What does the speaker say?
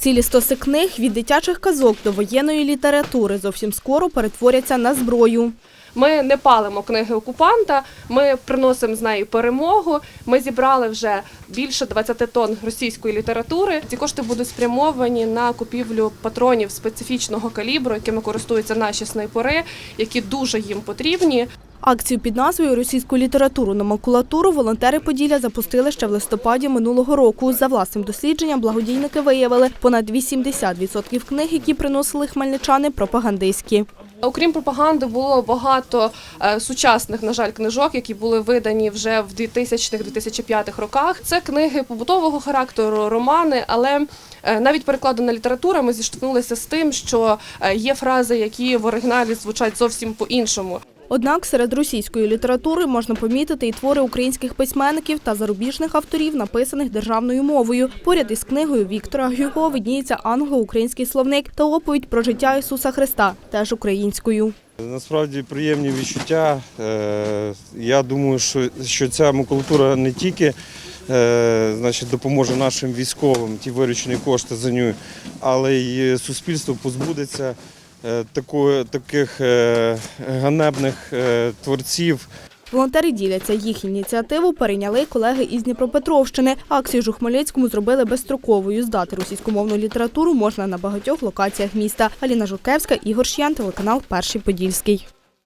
Цілі стоси книг від дитячих казок до воєнної літератури зовсім скоро перетворяться на зброю. Ми не палимо книги окупанта, ми приносимо з неї перемогу. Ми зібрали вже більше 20 тонн російської літератури. Ці кошти будуть спрямовані на купівлю патронів специфічного калібру, якими користуються наші снайпери, які дуже їм потрібні. Акцію під назвою Російську літературу на макулатуру волонтери Поділля запустили ще в листопаді минулого року. За власним дослідженням благодійники виявили понад 80% книг, які приносили хмельничани, пропагандистські. Окрім пропаганди, було багато е, сучасних, на жаль, книжок, які були видані вже в 2000-2005 роках. Це книги побутового характеру, романи, але е, навіть перекладена література, ми зіштовхнулися з тим, що е, є фрази, які в оригіналі звучать зовсім по-іншому. Однак серед російської літератури можна помітити і твори українських письменників та зарубіжних авторів, написаних державною мовою. Поряд із книгою Віктора Гюго видніється англо-український словник та оповідь про життя Ісуса Христа, теж українською. Насправді приємні відчуття. Е, Я думаю, що, ця макулатура не тільки е, значить, допоможе нашим військовим, ті виручені кошти за нього, але й суспільство позбудеться е, такої, таких е, ганебних е, творців. Волонтери діляться. Їх ініціативу перейняли колеги із Дніпропетровщини. Акцію ж у Хмельницькому зробили безстроковою. Здати російськомовну літературу можна на багатьох локаціях міста. Аліна Жукевська, Ігор Ш'ян, телеканал Перший Подільський.